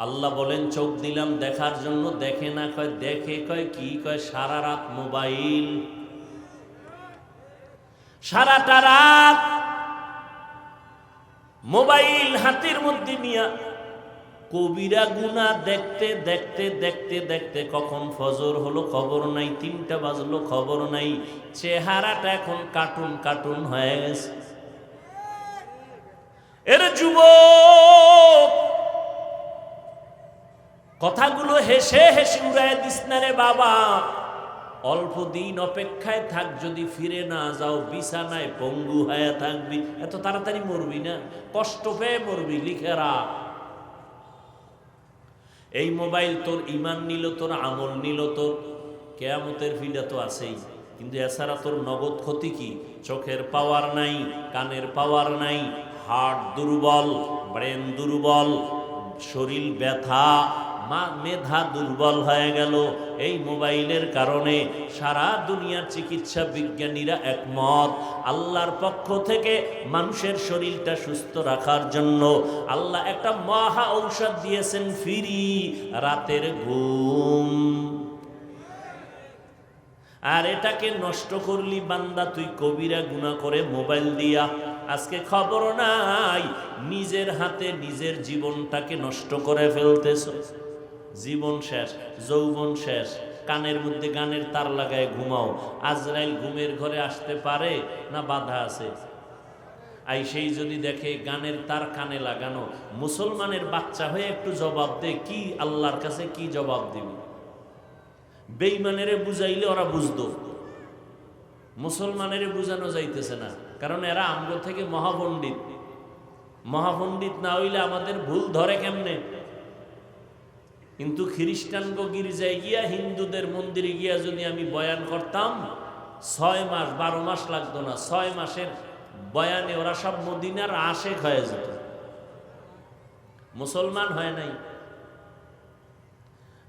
আল্লাহ বলেন, চোখ দিলাম দেখার জন্য, দেখে না, কয়, দেখে, কয়, কি, কয়, সারা রাত মোবাইল। সারাটা রাত মোবাইল হাতের মধ্যে নিয়া কবিরা গুনা দেখতে দেখতে দেখতে দেখতে, কখন ফজর হলো খবর নাই, তিনটা বাজলো খবর নাই, চেহারাটা এখন কার্টুন কার্টুন হয়ে গেছে। এর যুবক কথাগুলো হেসে হেসে উড়ায় দিস না রে বাবা। অল্প দিন অপেক্ষায় থাক, যদি ফিরে না যাও, বিছানায় পঙ্গু হয়ে থাকবি। এত তাড়াতাড়ি মরবি না, কষ্ট পেয়ে মরবি, লিখে এই মোবাইল তোর ইমান নিল, তোর আমল নিল, তোর কেয়ামতের ফিডা তো আছেই। কিন্তু এছাড়া তোর নগদ ক্ষতি কি? চোখের পাওয়ার নাই, কানের পাওয়ার নাই হার্ট দুর্বল, ব্রেন দুর্বল, শরীর ব্যথা মেধা দুর্বল হয়ে গেল। এই মোবাইলের কারণে সারা দুনিয়ার চিকিৎসা বিজ্ঞানীরা একমত। আল্লাহর পক্ষ থেকে মানুষের শরীরটা সুস্থ রাখার জন্য আল্লাহ একটা মহা ঔষধ দিয়েছেন ফিরি, রাতের ঘুম। আর এটাকে নষ্ট করলি বান্দা, তুই কবিরা গুণা করে মোবাইল দিয়া। আজকে খবর নাই, নিজের হাতে নিজের জীবনটাকে নষ্ট করে ফেলতেছ। জীবন শেষ, যৌবন শেষ। কানের মধ্যে গানের তার লাগায় ঘুমাও। আজরাইল ঘুমের ঘরে আসতে পারে না বাধা আছে? আই সেই যদি দেখে গানের তার কানে লাগানো, মুসলমানের বাচ্চা হয়ে একটু জবাব দে, কি আল্লাহর কাছে কি জবাব দিবি? বেইমানেরে বুঝাইলে ওরা বুঝতো। মুসলমানের বুঝানো যাইতেছে না, কারণ এরা আমগো থেকে মহাপণ্ডিত। মহাপণ্ডিত না হইলে আমাদের ভুল ধরে কেমনে? কিন্তু খ্রিস্টানগো গির্জায় গিয়া হিন্দুদের মন্দিরে গিয়া যদি আমি বয়ান করতাম, ছয় মাস, বারো মাস লাগতো না, ছয় মাসের বয়ানে ওরা সব মদিনার আশেক হয়ে যেত। মুসলমান হয় নাই।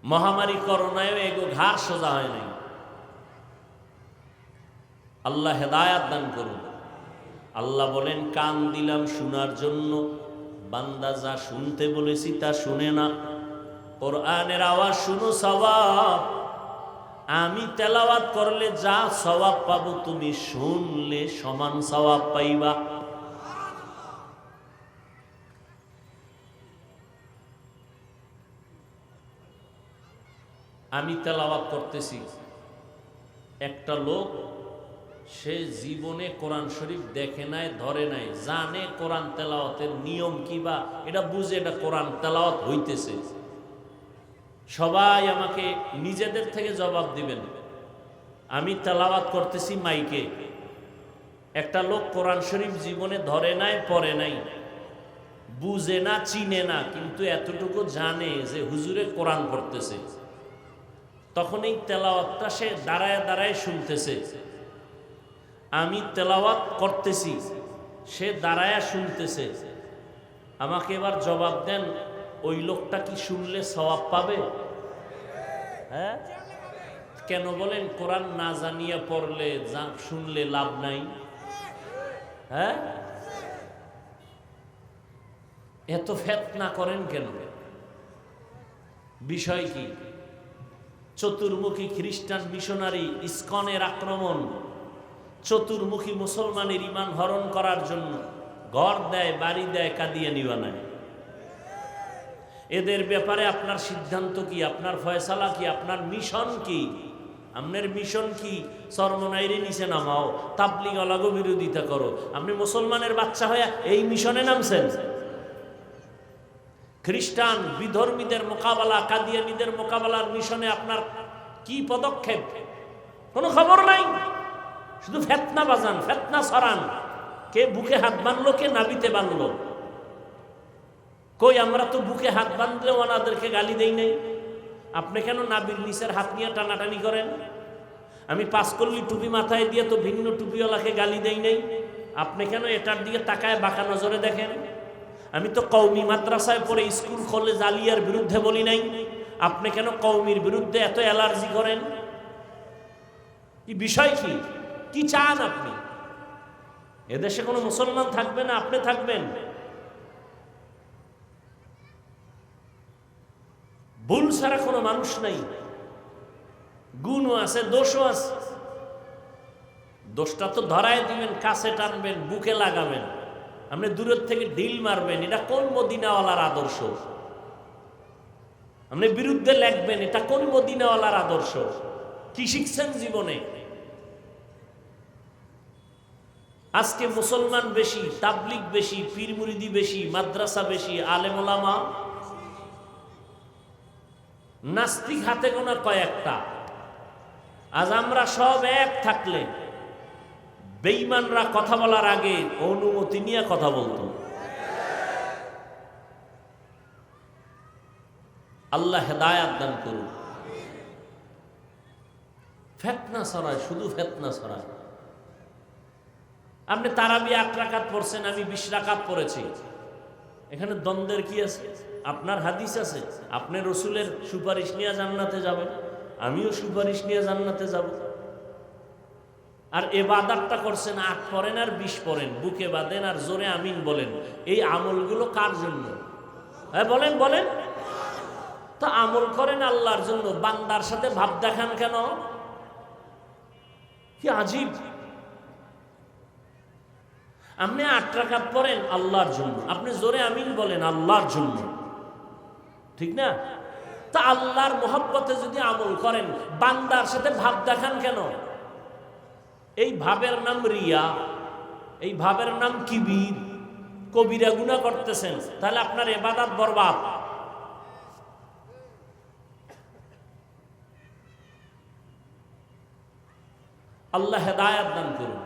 মহামারী করোনায় এগো ঘাড় সোজা হয় নাই। আল্লাহ হেদায়াত দান করুন। আল্লাহ বলেন, কান দিলাম শোনার জন্য, বান্দা যা শুনতে বলেছি তা শুনে না। কোরআনের আওয়াজ শুনো সবাব আমি তেলাওয়াত করলে যা সবাব পাবো তুমি শুনলে, সমান সবাব পাইবা। আমি তেলাওয়াত করতেছি। একটা লোক, সে জীবনে কোরআন শরীফ দেখে নাই, ধরে নাই, জানে কোরআন তেলাওয়াতের নিয়ম কি বা, এটা বুঝে এটা কোরআন তেলাওয়াত হইতেছে। সবাই আমাকে নিজেদের থেকে জবাব দিবেন। আমি তেলাওয়াত করতেছি মাইকে। একটা লোক কোরআন শরীফ জীবনে ধরে নাই, পড়ে নাই। বুঝে না, চিনে না, কিন্তু এতটুকু জানে যে হুজুরে কোরআন পড়তেছে। তখন এই তেলাওয়াতটা সে দাঁড়ায় দাঁড়ায় শুনতেছে। আমি তেলাওয়াত করতেছি, সে দাঁড়ায় শুনতেছে। আমাকে এবার জবাব দেন ওই লোকটা কি শুনলে সবাব পাবে? হ্যাঁ? কেন বলেন, কোরআন না জানিয়ে পড়লে শুনলে লাভ নাই। হ্যাঁ? এত ফেত না করেন কেন? বিষয় কি? চতুর্মুখী খ্রিস্টান মিশনারি ইস্কনের আক্রমণ, চতুর্মুখী মুসলমানের ইমান হরণ করার জন্য ঘর দেয়, বাড়ি দেয়, কাঁদিয়ে নিবানায়। এদের ব্যাপারে আপনার সিদ্ধান্ত কি? আপনার ফয়সালা কি? আপনার মিশন কি? আপনার মিশন কি? সর্বনাইরে নিচে নামাও, তাবলিগ অলাগ বিরোধিতা করো। আপনি মুসলমানের বাচ্চা হয়ে এই মিশনে নামছেন। খ্রিস্টান বিধর্মীদের মোকাবেলা, কাদিয়ানিদের মোকাবেলার মিশনে আপনার কি পদক্ষেপ? কোনো খবর নাই। শুধু ফেতনা বাজান, ফেতনা সরান কে বুকে হাত বানলো, কে নাবিতে বানলো? কই, আমরা তো বুকে হাত বাঁধলে ওনাদেরকে গালি দেই নাই। আপনি কেন নাবির নিচের হাত নিয়ে টানাটানি করেন? আমি পাস করলি টুপি মাথায় দিয়ে তো ভিন্ন টুপিওয়ালাকে গালি দেই নাই। আপনি কেন এটার দিকে তাকায় বাঁকা নজরে দেখেন? আমি তো কৌমি মাদ্রাসায় পড়ে স্কুল, কলেজ, আলিয়ার বিরুদ্ধে বলি নাই। আপনি কেন কৌমির বিরুদ্ধে এত অ্যালার্জি করেন? কি বিষয় কি? কি চান আপনি? এদেশে কোনো মুসলমান থাকবে না, আপনি থাকবেন। ভুল ছাড়া কোনো মানুষ নাই। গুণও আছে, দোষও আছে। দোষটা তো ধরায় দিবেন, কাছে টানবেন, বুকে লাগাবেন। আপনি দূরের থেকে ঢিল মারবেন, এটা কোন মদিনাওয়ালার আদর্শ? আপনি বিরুদ্ধে লেখবেন, এটা কোন মদিনাওয়ালার আদর্শ? কি শিখছেন জীবনে? আজকে মুসলমান বেশি তাবলিক বেশি পীর মুরিদি বেশি, মাদ্রাসা বেশি, আলেমোলামা নাস্তিক হাতে গোনা কয়েকটা। আজ আমরা সব এক থাকলে বেঈমানরা কথা বলার আগে অনুমতি নিয়ে কথা বলতো। আল্লাহ হেদায়াত দান করুন। ফেতনা ছড়ায়, শুধু ফেতনা সরায় আপনি তারাবি আট রাকাত পড়ছেন, আমি বিশ রাকাত পড়েছি। এখানে দ্বন্দ্বের কি আছে? আপনার হাদিস আছে, আপনি রসুলের সুপারিশ নিয়ে জান্নাতে যাবেন, আমিও সুপারিশ নিয়ে জান্নাতে যাব। আর এবাদাতটা করছেন, আট পড়েন আর বিশ পড়েন, বুকে বাঁধেন আর জোরে আমিন বলেন। এই আমলগুলো কার জন্য? হ্যাঁ বলেন বলেন। তো আমল করেন আল্লাহর জন্য, বান্দার সাথে ভাব দেখান কেন? কি আজীব। আপনি আট রাকাত পড়েন আল্লাহর জন্য, আপনি জোরে আমিন বলেন আল্লাহর জন্য। ঠিক না? তা আল্লাহর মোহাব্বতে যদি আমল করেন, বান্দার সাথে ভাব দেখান কেন? এই ভাবের নাম রিয়া, এই ভাবের নাম কিবির। কবিরা গুণা করতেছেন, তাহলে আপনার এবাদাত বরবাদ। আল্লাহ হেদায়াত দান করুন।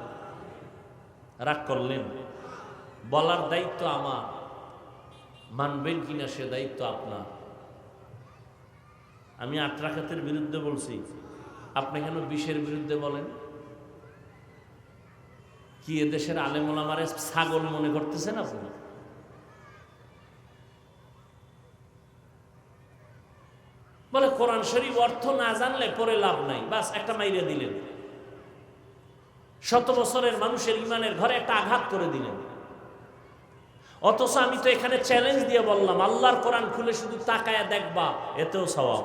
রাগ করলেন, বলার দায়িত্ব আমার। মানবেন কিনা সে দায়িত্ব আপনার। আমি আট রাখাতের বিরুদ্ধে বলছি, আপনি কেন বিষের বিরুদ্ধে বলেন? কি এদেশের আলেমোলামারে ছাগল মনে করতেছেন আপনি? বলে কোরআন শরীফ অর্থ না জানলে পরে লাভ নাই, বাস একটা মাইরে দিলেন। শত বছরের মানুষের ইমানের ঘরে একটা আঘাত করে দিলেন। অথচ আমি তো এখানে চ্যালেঞ্জ দিয়ে বললাম, আল্লাহর কোরআন খুলে শুধু তাকায়া দেখবা, এতেও স্বভাব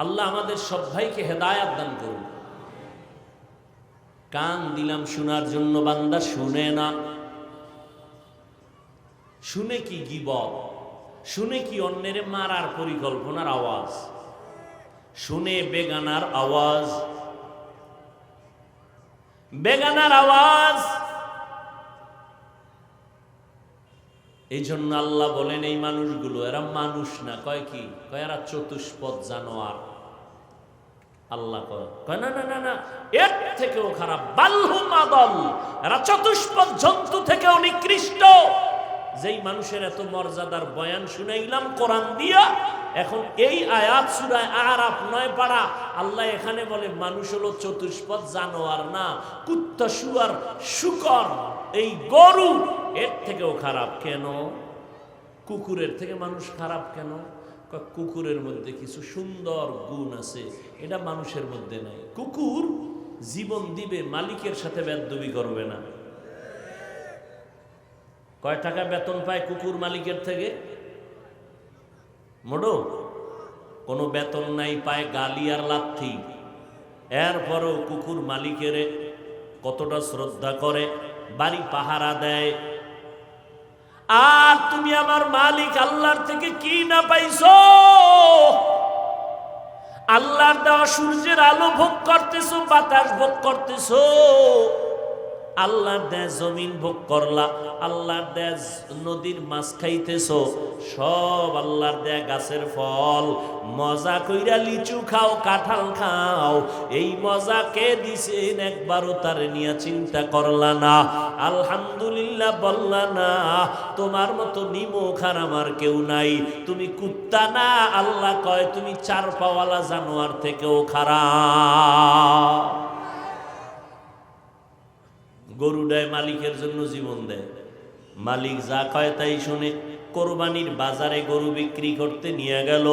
আল্লাহ আমাদের সব ভাইকে হেদায়াত দান করুন। কান দিলাম শোনার জন্য বান্দা শুনে না। শুনে কি গিবত? শুনে কি অন্যের মারার পরিকল্পনার আওয়াজ? শুনে বেগানার আওয়াজ? বেগানার আওয়াজ? এই জন্য আল্লাহ বলেন, এই মানুষগুলো, এরা মানুষ না, কয় কি? কয় এরা চতুষ্পদ জানোয়ার। আল্লাহ কয় না না না না, এর থেকেও খারাপ। বাল্হু মাদল, এরা চতুষ্পদ জন্তু থেকেও নিকৃষ্ট। যেই মানুষের এত মর্যাদার বয়ান শুনাইলাম, কোরআন দিয়া, এখন এই আয়াত সুরায় আরাফ নয় পাড়া, আল্লাহ এখানে বলে, মানুষ হলো চতুষ্পদ জানোয়ার না, কুত্তা শুয়ার শুকর। এই গরু এর থেকেও খারাপ কেন? কুকুরের থেকে মানুষ খারাপ কেন? কুকুরের মধ্যে কিছু সুন্দর গুণ আছে, এটা মানুষের মধ্যে নাই। কুকুর জীবন দিবে, মালিকের সাথে বেদবি করবে না। কয় টাকা বেতন পায় কুকুর মালিকের থেকে? মোড়ো কোনো বেতন নাই, পায় গালি আর লাথি। এরপরও কুকুর মালিকের কতটা শ্রদ্ধা করে, বাড়ি পাহারা দেয় আর তুমি আমার মালিক, আল্লাহর থেকে কি না পাইছো? আল্লাহর দেওয়া সূর্যের আলো ভোগ করতেছো, বাতাস ভোগ করতেছো। আল্লাহর দেয় জমিন ভোগ করলা আল্লাহর দেয় নদীর মাছ খাইতেছ, সব আল্লাহর দেয় গাছের ফল। মজা কইরা লিচু খাও, কাঁঠাল খাও, এই মজা কে দিছেন একবারও তার নিয়ে চিন্তা করলা না। আলহামদুলিল্লাহ বললা না, তোমার মতো নিমোখার আমার কেউ নাই। তুমি কুত্তা না, আল্লাহ কয়, তুমি চার পাওয়ালা জানোয়ার থেকেও খারাপ। গরু দেয়, মালিকের জন্য জীবন দেয়। মালিক যা কয় তাই শুনে। কোরবানির বাজারে গরু বিক্রি করতে নিয়ে গেল।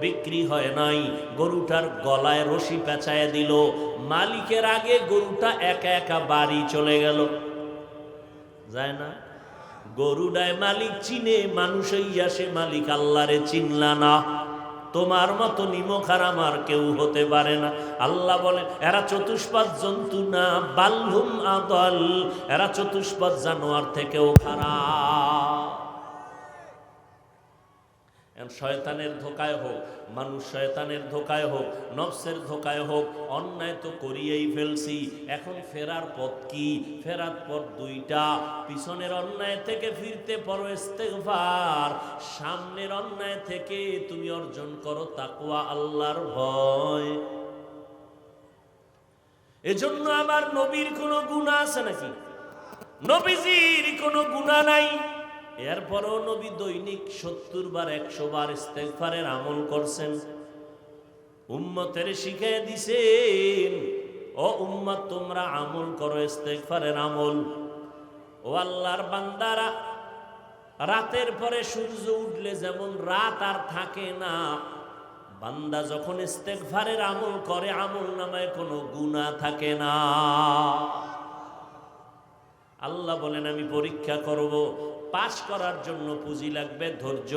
বিক্রি হয় নাই। গরুটার গলায় রশি পেঁচায় দিল। মালিকের আগে গরুটা একা একা বাড়ি চলে গেল। যায় না? গরু গরুডায় মালিক, চিনে মানুষই হইয়া সে মালিক আল্লাহরে চিনলা না। তোমার মতো নিমখার আমার কেউ হতে পারে না। আল্লাহ বলে, এরা চতুষ্পাদ জন্তু না, বাল্লুম আদল। এরা চতুষ্পাদ জানোয়ার থেকেও খারাপ। শয়তানের ধোকায় হোক, মানুষ শয়তানের ধোকায় হোক, নফসের ধোকায় হোক, অন্যায় তো করিয়েই ফেলছি। এখন ফেরার পথ কি? ফেরার পথ দুইটা। পিছনের অন্যায় থেকে ফিরতে পারো ইস্তেগফার। সামনের অন্যায় থেকে তুমি অর্জন করো তাকওয়া, আল্লাহর ভয়। এজন্য আমার নবীর কোনো গুণা আছে নাকি? নবীজির কোনো গুণা নাই। এরপরও নবী দৈনিক সত্তর বার, একশো বার ইস্তেগফারের আমল করছেন। উম্মতের শিখে দিছেন, ও উম্মত, তোমরা আমল করো ইস্তেগফারের আমল। ও আল্লাহর বান্দারা, রাতের পরে সূর্য উঠলে যেমন রাত আর থাকে না, বান্দা যখন ইস্তেগফারের আমল করে, আমল নামায় কোনো গুনাহ থাকে না। আল্লাহ বলেন, আমি পরীক্ষা করব পাশ করার জন্য পুঁজি লাগবে, ধৈর্য।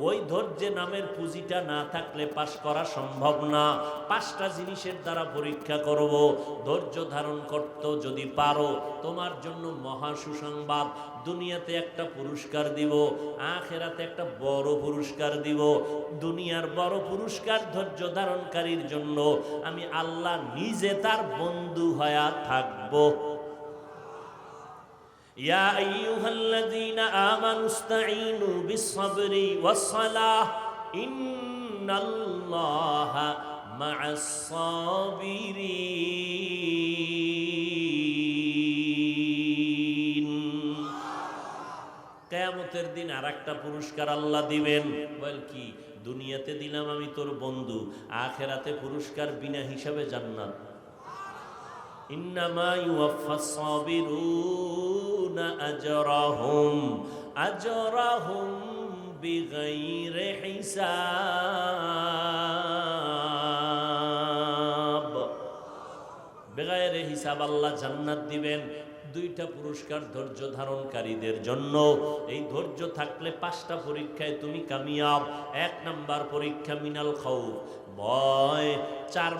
ওই ধৈর্য নামের পুঁজিটা না থাকলে পাশ করা সম্ভব না। পাঁচটা জিনিসের দ্বারা পরীক্ষা করব। ধৈর্য ধারণ করতে যদি পারো, তোমার জন্য মহা সুসংবাদ। দুনিয়াতে একটা পুরস্কার দিব, আখেরাতে একটা বড় পুরস্কার দিব। দুনিয়ার বড় পুরস্কার ধৈর্য ধারণকারীর জন্য আমি আল্লাহ নিজে তার বন্ধু হয়া থাকব। ইয়া দিন আমানু ইস্তাঈনু বিস-সাবরি ওয়াস-সালাহ, ইন্নাল্লাহা মা'আস সাবিরিন কিয়ামতের দিন আরেকটা পুরস্কার আল্লাহ দিবেন। বল কি? দুনিয়াতে দিলাম আমি তোর বন্ধু, আখেরাতে পুরস্কার বিনা হিসাবে জান্নাত। إنما يوفى الصابرون أجرهم أجرهم بغير حساب বেগায়ের হিসাব আল্লাহ জান্নাত দিবেন দুইটা পুরস্কার ধৈর্য ধারণকারীদের জন্য। এই ধৈর্য থাকলে পাঁচটা পরীক্ষায় তুমি কামিয়াব। এক নাম্বার পরীক্ষা মিনাল খাউ ভয়, চার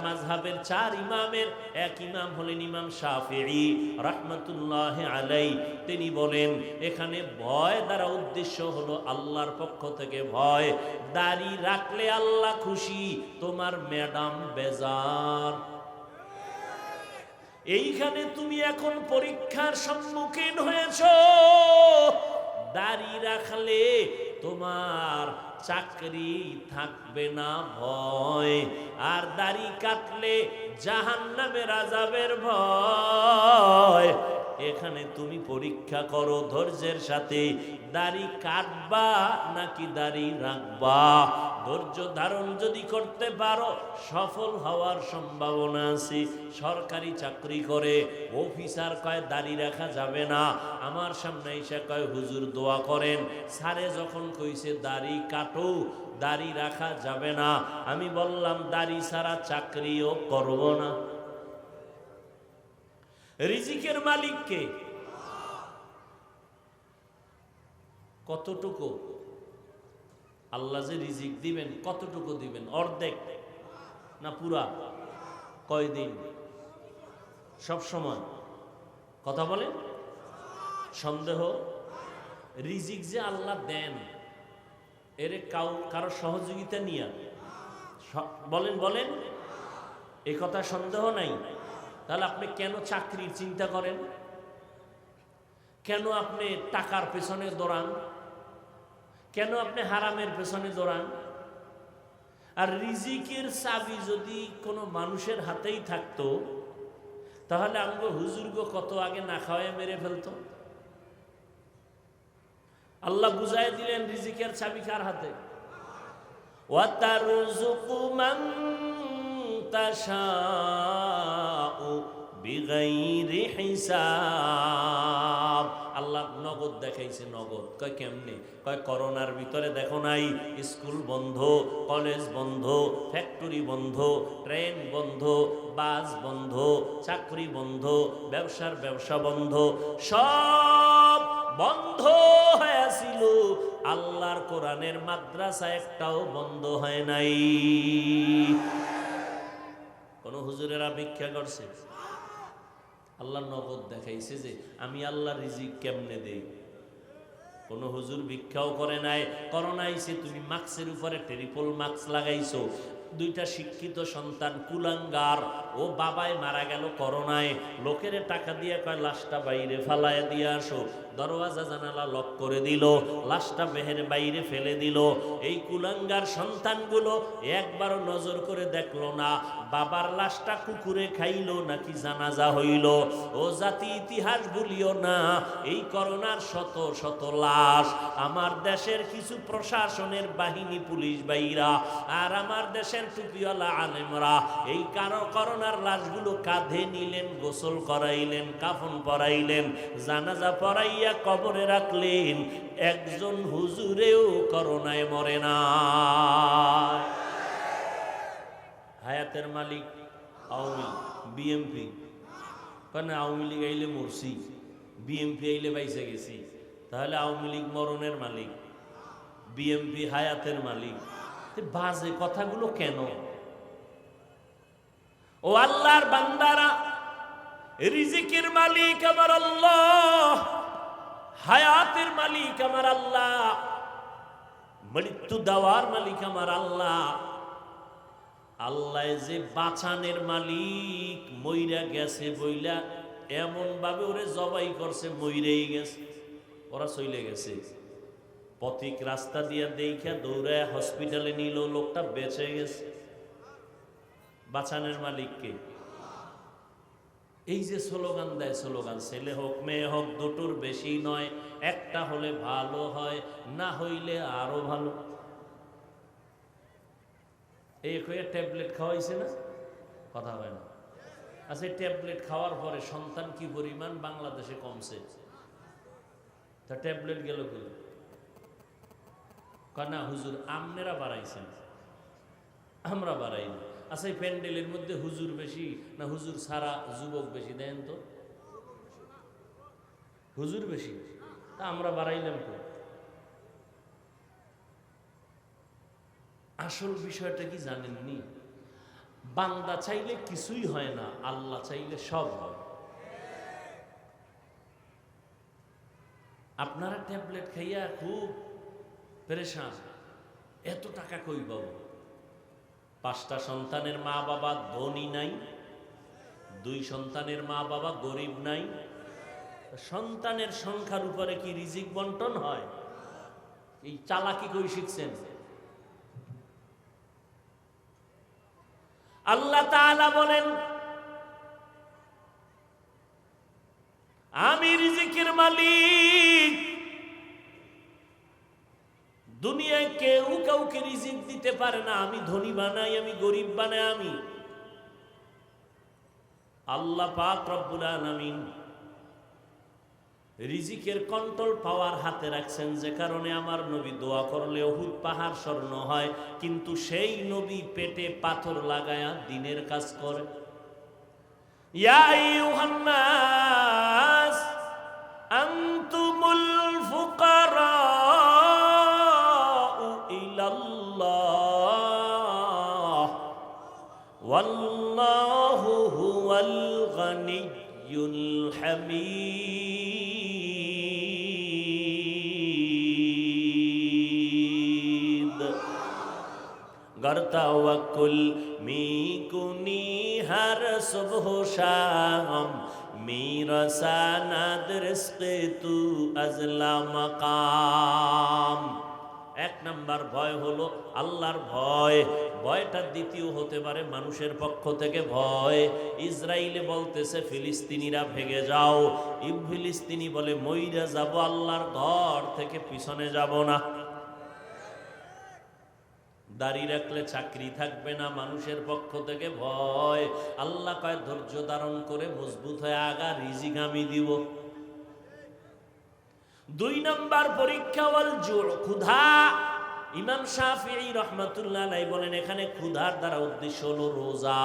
চার ইমামের। এক ইমাম হলেন ইমাম শাফিঈ রাহমাতুল্লাহ আলাই তিনি বলেন, এখানে ভয় দ্বারা উদ্দেশ্য হলো আল্লাহর পক্ষ থেকে ভয়। দাড়ি রাখলে আল্লাহ খুশি। তোমার ম্যাডাম বেজার। এইখানে তুমি এখন পরীক্ষার সম্মুখীন হয়েছ। দাড়ি রাখলে তোমার চাকরি থাকবে না ভয়, আর দাড়ি কাটলে জাহান নামে রাজাবের ভয়। এখানে তুমি পরীক্ষা করো ধৈর্যের সাথে। দাড়ি কাটবা নাকি দাড়ি রাখবা? ধৈর্য ধারণ যদি করতে পারো, সফল হওয়ার সম্ভাবনা আছে। সরকারি চাকরি করে অফিসার কয়, দাড়ি রাখা যাবে না। আমার সামনে এসে কয়, হুজুর দোয়া করেন। সারে যখন কইছে, দাড়ি কাটো, দাড়ি রাখা যাবে না। আমি বললাম, দাড়ি ছাড়া চাকরিও করব না। রিজিকের মালিককে কতটুকু? আল্লাহ যে রিজিক দিবেন, কতটুকু দিবেন? অর্ধেক না পুরা? কয়দিন? সব সময়। কথা বলেন? সন্দেহ? রিজিক যে আল্লাহ দেন, এর কাউ, কারও সহযোগিতা নিয়ে। বলেন বলেন? এ কথা সন্দেহ নাই। তাহলে আপনি কেন চাকরির চিন্তা করেন? কেন আপনি টাকার পেছনে দৌড়ান? কেন আপনি হারামের পেছনে দৌড়ান? আর রিজিকের চাবি যদি কোনো মানুষের হাতেই থাকতো, তাহলে আমাকে হুজুর্গ কত আগে না খাওয়ায় মেরে ফেলতো? আল্লাহ বুঝাই দিলেন রিজিকের চাবি কার হাতে? ওয়াতারুযুকু মান তাশাউ বিগাইরি হিসাব। আল্লাহ নগদ দেখাইছে নগদ। কয় কেমনে? কয় করোনার ভিতরে দেখো নাই, স্কুল বন্ধ, কলেজ বন্ধ, ফ্যাক্টরি বন্ধ, ট্রেন বন্ধ, বাস বন্ধ, চাকরি বন্ধ, ব্যবসার ব্যবসা বন্ধ, সব বন্ধ হয়েছিল। আল্লাহর কোরআনের মাদ্রাসা একটাও বন্ধ হয় নাই। কোন হুজুরেরা ভিক্ষা করছে। আল্লাহ নগদ দেখাইছে যে, আমি আল্লাহ রিজিক কেমনে দেই? কোন হুজুর ভিক্ষাও করে নাই, করোনা তুমি মাস্কের উপরে টেরিপল মাস্ক লাগাইছো। দুইটা শিক্ষিত সন্তান কুলাঙ্গার ও বাবাই মারা গেল করোনায়। লোকের টাকা দিয়ে কয়, লাশটা বাইরে ফালায় দিয়ে আসো। দরওয়াজা জানালা লক করে দিল, লাশটা বেহের বাইরে ফেলে দিল। এই কুলাঙ্গার সন্তানগুলো একবারও নজর করে দেখল না। বাবার লাশটা কুকুরে খাইলো নাকি জানাজা হইল। ও জাতি ইতিহাস ভুলিও না, এই করোনার শত শত লাশ। আমার দেশের কিছু প্রশাসনের বাহিনী পুলিশ বাইরা আর আমার দেশের টুপিওয়ালা আলেমরা, এই কারও করোনার লাশগুলো কাঁধে নিলেন, গোসল করাইলেন, কাফন পরাইলেন, জানাজা পরাইয়া কবরে রাখলেন। একজন হুজুরেও করোনায় মরে না। হায়াতের মালিক আওয়ামী বিএমপি। কারণ আওয়ামী লীগ আইলে মরছি? বিএমপি আইলে বাইসে গেছি। তাহলে আওয়ামী লীগ মরণের মালিক, বিএমপি হায়াতের মালিক। বাজে কথাগুলো কেন? ও আল্লাহর বান্দারা, রিজিকের মালিক আমার আল্লাহ, হায়াতের মালিক আমার আল্লাহ, মৃত্যু দেওয়ার মালিক আমার আল্লাহ। আল্লাহ যে বাঁচানের মালিক, মইরা গেছে বইলা এমন ভাবে ওরে জবাই করছে, মইরেই গেছে, ওরা চলে গেছে। পথিক রাস্তা দিয়া দেখা দৌড়ায় হসপিটালে নিল, লোকটা বেঁচে গেছে। বাঁচানের মালিককে। এই যে স্লোগান দেয়, স্লোগান, ছেলে হোক, মেয়ে হোক, দুটোর বেশি নয়, একটা হলে ভালো হয়, না হইলে আরও ভালো। এই হয়ে ট্যাবলেট খাওয়াইছে না? কথা হয় না। আচ্ছা ট্যাবলেট খাওয়ার পরে সন্তান কি পরিমাণ বাংলাদেশে কমছে? তা ট্যাবলেট গেল কি না, হুজুর, আমনেরা বাড়াইছেন আমরা বাড়াইনি আচ্ছা এই প্যান্ডেলের মধ্যে হুজুর বেশি না হুজুর সারা যুবক বেশি? দেন তো। হুজুর বেশি? তা আমরা বাড়াইলাম তো আসল বিষয়টা কি জানেননি? বান্দা চাইলে কিছুই হয় না, আল্লাহ চাইলে সব হয়। আপনারা ট্যাবলেট খাইয়া খুব পেরেশান। এত টাকা কই পাবো? পাঁচটা সন্তানের মা বাবা ধনী নাই, দুই সন্তানের মা বাবা গরিব নাই। সন্তানের সংখ্যার উপরে কি রিজিক বন্টন হয়? এই চালাকি কই শিখছেন? আল্লাহ তাআলা বলেন, আমি রিজিকের মালিক দুনিয়ায় কেউ কাউকে রিজিক দিতে পারে না, আমি ধনী বানাই, আমি গরিব বানাই, আমি। আল্লাহ পাক রব্বুল আলামিন রিজিকের কন্ট্রোল পাওয়ার হাতে রাখছেন যে কারণে আমার নবী দোয়া করলে অহুদ পাহাড় স্বর্ণ হয়, কিন্তু সেই নবী পেটে পাথর লাগায়া দিনের কাজ করে। ইয়া والله هو الغني الحميد گرتا وکل می کنی ہر صبح و شام میرا ساند رزق تو ازلا مقام এক নাম্বার ভয় হলো আল্লাহর ভয়। ভয়টা দ্বিতীয় হতে পারে মানুষের পক্ষ থেকে ভয়। ইসরায়েলে বলতেছে, ফিলিস্তিনিরা ভেঙে যাও। ফিলিস্তিনি বলে, মইরা যাব আল্লাহর ঘর থেকে, পিছনে যাব না। দাড়ি রাখলে চাকরি থাকবে না, মানুষের পক্ষ থেকে ভয়। আল্লাহ কয়, ধৈর্য ধারণ করে মজবুত হয়ে আগা, রিজিক আমি দিব। দুই নম্বর পরীক্ষা ওয়াল জুড় ক্ষুধা। ইমাম শাফিঈ রহমাতুল্লাহ বলেন, এখানে ক্ষুধার দ্বারা উদ্দেশ্য হলো রোজা।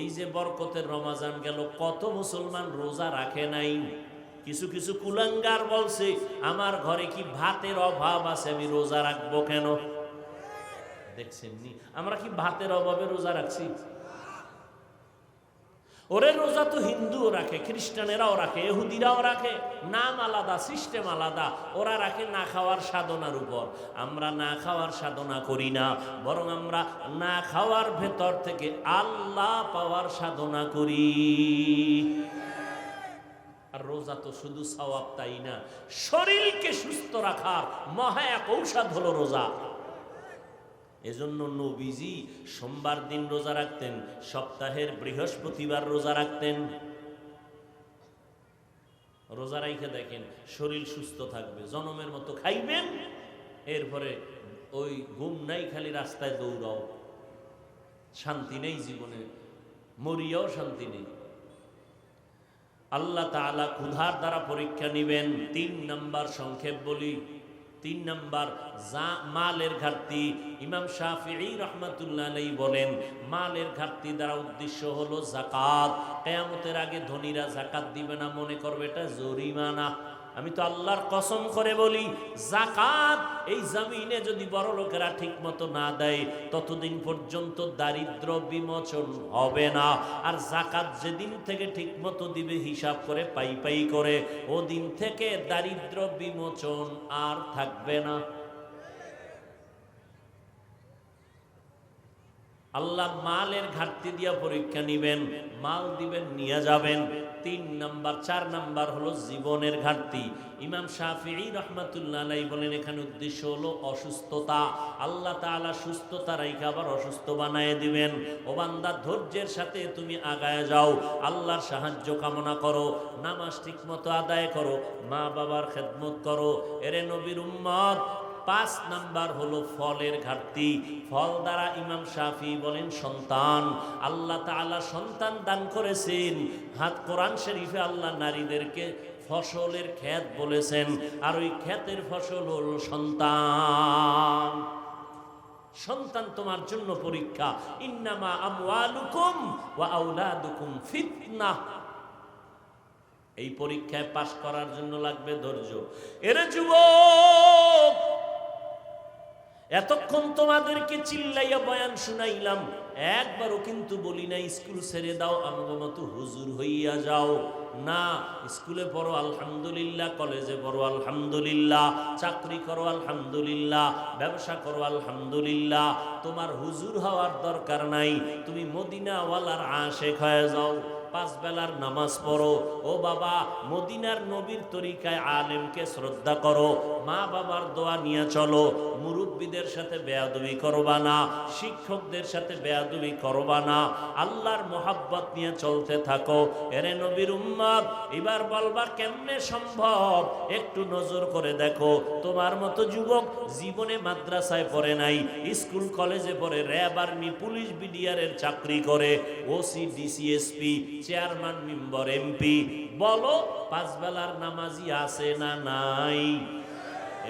এই যে বরকতের রমাজান গেল, কত মুসলমান রোজা রাখে নাই? কিছু কিছু কুলাঙ্গার বলছে, আমার ঘরে কি ভাতের অভাব আছে, আমি রোজা রাখব কেন? দেখছেন আমরা কি ভাতের অভাবে রোজা রাখছি? ওরে রোজা তো হিন্দুও রাখে, খ্রিস্টানেরাও রাখে এহুদিরাও রাখে, নাম আলাদা, সিস্টেম আলাদা, ওরা রাখে না খাওয়ার সাধনার উপর। আমরা না খাওয়ার সাধনা করি না, বরং আমরা না খাওয়ার ভেতর থেকে আল্লাহ পাওয়ার সাধনা করি। আর রোজা তো শুধু সওয়াব তাই না, শরীরকে সুস্থ রাখার মহা এক ঔষধ হলো রোজা। এজন্য নবীজি সোমবার দিন রোজা রাখতেন, সপ্তাহের বৃহস্পতিবার রোজা রাখতেন। রোজা রাইখে দেখেন, শরীর সুস্থ থাকবে, জনমের মতো খাইবেন, এরপরে ওই ঘুম নাই, খালি রাস্তায় দৌড়াও। শান্তি নেই জীবনে, মরিয়াও শান্তি নেই। আল্লাহ তাআলা ক্ষুধার দ্বারা পরীক্ষা নিবেন। তিন নাম্বার সংক্ষেপ বলি তিন নম্বর, যা মালের ঘাটতি। ইমাম শাহি রহমতুল্লাহ আলাই বলেন, মালের ঘাটতি দ্বারা উদ্দেশ্য হলো জাকাত কেয়ামতের আগে ধনীরা জাকাত দিবে না, মনে করবে এটা জরিমানা। আমি তো আল্লাহর কসম করে বলি জাকাত এই জমিনে যদি বড় লোকেরা ঠিক মতো না দেয়, ততদিন পর্যন্ত দারিদ্র বিমোচন হবে না। আর জাকাত যেদিন থেকে ঠিক মতো দিবে, হিসাব করে পাই পাই করে, ওদিন থেকে দারিদ্র বিমোচন আর থাকবে না। আল্লাহ মালের ঘাটতি দিয়া পরীক্ষা নিবেন, মাল দিবেন, নিয়ে যাবেন। তিন নাম্বার, চার নাম্বার হলো জীবনের ঘাটতি। ইমাম শাফিঈ রহমাতুল্লাহ বলেন, এখানে উদ্দেশ্য হলো অসুস্থতা। আল্লাহ তাআলা সুস্থতা রাইখে আবার অসুস্থ বানায় দিবেন। ও বান্দা, ধৈর্যের সাথে তুমি আগায় যাও। আল্লাহর সাহায্য কামনা করো, নামাজ ঠিক মতো আদায় করো মা বাবার খেদমত করো। এরে নবীর উম্মত পাঁচ নাম্বার হলো ফলের ঘাটতি। ফল দ্বারা ইমাম শাফি বলেন, সন্তান, আল্লাহ তাআলা সন্তান দান করেছেন। হাত কোরআন শরীফে আল্লাহ নারীদেরকে ফসলের ক্ষেত বলেছেন। আর ওই ক্ষেতের ফসল হলো সন্তান। সন্তান তোমার জন্য পরীক্ষা। ইন্নামা আমওয়ালুকুম ওয়া ফিতনা। এই পরীক্ষায় পাশ করার জন্য লাগবে ধৈর্য। এরে যুবক এতক্ষণ তোমাদেরকে চিল্লাইয়া বয়ান শুনাইলাম, একবারও কিন্তু বলি না স্কুল ছেড়ে দাও আমার মতো হুজুর হইয়া যাও। না, স্কুলে পড়ো, আলহামদুলিল্লাহ, কলেজে পড়ো, আলহামদুলিল্লাহ, চাকরি করো, আলহামদুলিল্লাহ, ব্যবসা করো, আলহামদুলিল্লাহ। তোমার হুজুর হওয়ার দরকার নাই, তুমি মদিনাওয়ালার আশেক হয়ে যাও। পাঁচ বেলার নামাজ পড়ো। ও বাবা, মদিনার নবীর তরিকায় আলেমকে শ্রদ্ধা করো। মা বাবার দোয়া নিয়ে চলো। মুরব্বীদের সাথে বেয়াদবি করবা না, শিক্ষকদের সাথে বেয়াদবি করবা না। আল্লাহর মোহাব্বত নিয়ে চলতে থাকো। এরে নবীর উম্মত, এবার বলবা কেমনে সম্ভব? একটু নজর করে দেখো। তোমার মতো যুবক জীবনে মাদ্রাসায় পড়ে নাই, স্কুল কলেজে পড়ে, র্যাব আর্মি, পুলিশ বিডিআরের চাকরি করে, OC DCSP chairman, member, MP, বলো পাঁচ বেলার নামাজি আছে না নাই?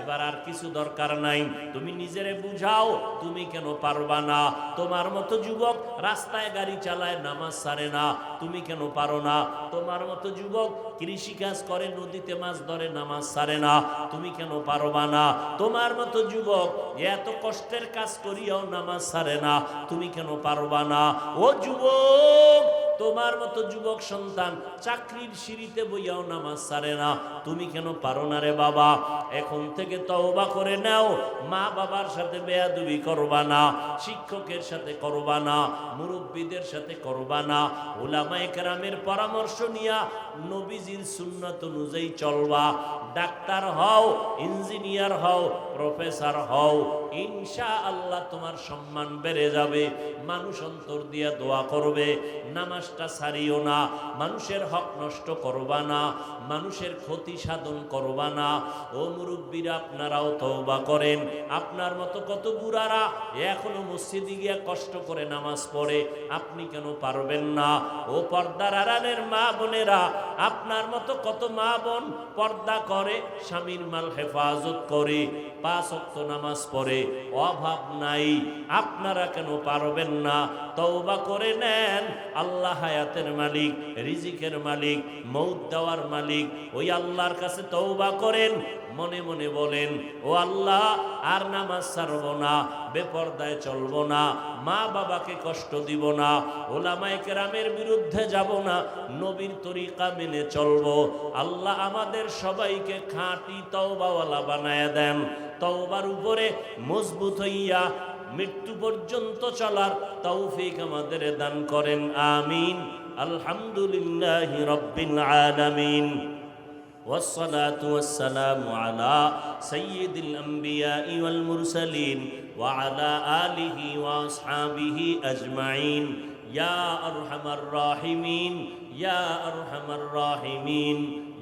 এবার আর কিছু দরকার নাই। তুমি নিজেরে বুঝাও, তুমি কেন পারবা না? তোমার মতো যুবক রাস্তায় গাড়ি চালায় নামাজ সারে না। তুমি কেন পারো না? তোমার মতো যুবক কৃষি কাজ করে, নদীতে মাছ ধরে, নামাজ সারে না। তুমি কেন পারবা না? তোমার মতো যুবক এত কষ্টের কাজ করিয়াও নামাজ সারে না। তুমি কেন পারবা না? ও যুবক তোমার মতো যুবক সন্তান চাকরির সিঁড়িতে বইয়াও নামাজ সারে না। তুমি কেন পারো না রে বাবা? এখন থেকে তওবা করে নাও। মা বাবার সাথে বেয়াদুবি করবা না, শিক্ষকের সাথে করবা না, মুরব্বীদের সাথে করবা না। ওলামায়ে কেরামের পরামর্শ নিয়া নবীজির সুন্নত অনুযায়ী চলবা। ডাক্তার হও, ইঞ্জিনিয়ার হও, প্রফেসর হও ইনশা আল্লাহ তোমার সম্মান বেড়ে যাবে। মানুষ অন্তর দিয়া দোয়া করবে। নামাজ কাজটা ছাড়িও না, মানুষের হক নষ্ট করবা না, মানুষের ক্ষতি সাধন করবা না। ও মুরব্বীরা, আপনারাও তওবা করেন। আপনার মতো কত বুড়ারা এখনও মসজিদে গিয়ে কষ্ট করে নামাজ পড়ে, আপনি কেন পারবেন না? ও পর্দার আড়ালের মা বোনেরা, আপনার মতো কত মা বোন পর্দা করে, স্বামীর মাল হেফাজত করে, পাঁচ অক্ত নামাজ পড়ে, অভাব নাই। আপনারা কেন পারবেন না? তওবা করে নেন, আল্লাহ হায়াতের মালিক, রিজিকের মালিক, মৌত দেওয়ার মালিক, ওই আল্লাহর কাছে তওবা করেন, মনে মনে বলেন, ও আল্লাহ, আর নামাজ ছাড়ব না, বেপর্দায় চলব না মা বাবাকে কষ্ট দিব না, ওলামায় কেরামের বিরুদ্ধে যাব না, নবীর তরিকা মেনে চলব। আল্লাহ আমাদের সবাইকে খাঁটি তওবাওয়ালা বানায় দেন। তওবার উপরে মজবুত হইয়া মৃত্যু পর্যন্ত চলার তৌফিক আমাদের দান করেন আমিন আলহামদুলিল্লাহ রব্বিল আলামিন والصلاة والسلام على سيد الأنبياء والمرسلين وعلى آله وأصحابه أجمعين يا أرحم الراحمين يا أرحم الراحمين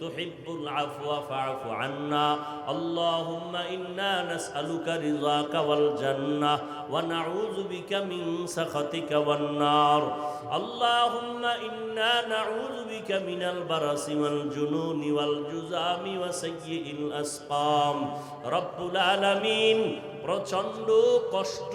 تحب العفو فاعف عنا اللهم إنا نسألك رضاك والجنة ونعوذ بك من سخطك والنار اللهم إنا نعوذ بك من البرص والجنون والجزام وسيء الأسقام رب العالمين প্রচন্ড কষ্ট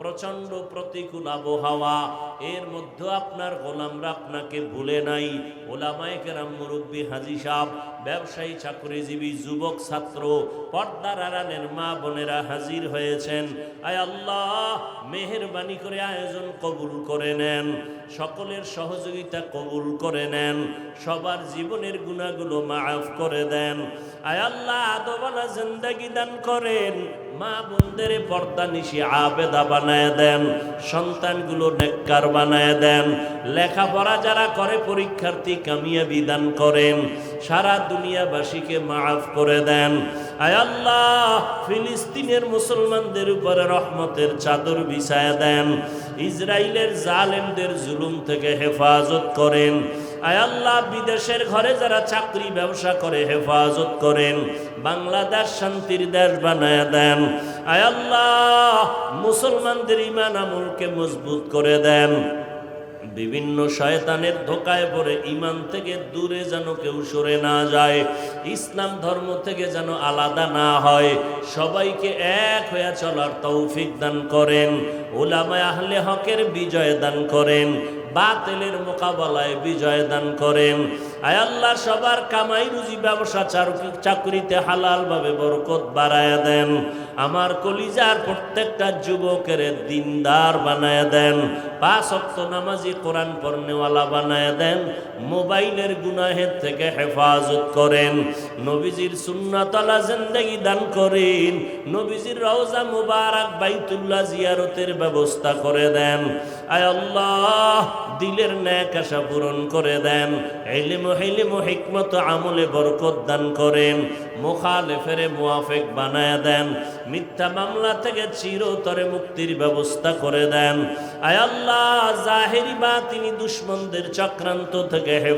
প্রচন্ড প্রতিকূল আবহাওয়া এর মধ্যে আপনার গোলামরা আপনাকে ভুলে নাই। ওলামায়ে কেরাম মুরব্বী হাজি সাহ ব্যবসায়ী, চাকরিজীবী, যুবক, ছাত্র, পর্দার আড়ালের মা বোনেরা হাজির হয়েছেন। আয় আল্লাহ, মেহেরবানি করে আয়োজন কবুল করে নেন। সকলের সহযোগিতা কবুল করে নেন। সবার জীবনের গুণাগুলো মাফ করে দেন। আয় আল্লাহ আদবালা জিন্দাগি দান করেন। মা বোনদের পর্দা নিশি আবেদা বানায় দেন। সন্তানগুলো নেককার বানায় দেন। লেখাপড়া যারা করে, পরীক্ষার্থী কামিয়া বিধান করেন। সারা দুনিয়াবাসীকে মাফ করে দেন। আল্লাহ, ফিলিস্তিনের মুসলমানদের উপরে রহমতের চাদর বিছায় দেন। ইসরায়েলের জালেমদের জুলুম থেকে হেফাজত করেন। আল্লাহ, বিদেশের ঘরে যারা চাকরি, ব্যবসা করে, হেফাজত করেন, বাংলাদেশ শান্তির দেশ বানায় দেন। আল্লাহ, মুসলমানদের ইমান আমলকে মজবুত করে দেন। বিভিন্ন শয়তানের ধোকায় পড়ে ইমান থেকে দূরে যেন কেউ সরে না যায়। ইসলাম ধর্ম থেকে যেন আলাদা না হয়। সবাইকে এক হয়ে চলার তৌফিক দান করেন। ওলামায় আহলে হকের বিজয় দান করেন। বাতিলের মোকাবেলায় বিজয় দান করেন। আয় আল্লাহ, সবার কামাই, রুজি, ব্যবসা চাকরিতে হালাল ভাবে বরকত বাড়ায় দেন। আমার কলিজার প্রত্যেকটা যুবকের দিনদার বানায় দেন। পাঁচ অক্ত নামাজি কোরআন পড়নেওয়ালা বানায় দেন। মোবাইলের গুনাহের থেকে হেফাজত করেন। নবীজির সুন্নাতলা জিন্দেগি দান করেন। নবীজির রওজা মুবারক বাইতুল্লাহ জিয়ারতের ব্যবস্থা করে দেন। আয় আল্লাহ, দিলের ন্যাক আশা পূরণ করে দেন। এলিম হেলিম হিকমত, আমলে বরকত দান করেন। মোখালেফেরে মুয়াফেক বানায় দেন। মিথ্যা মামলা থেকে চিরতরে মুক্তির ব্যবস্থা করে দেন। আয় আল্লাহ, জাহেরি বা তিনি দুশ্মনদের চক্রান্ত থেকে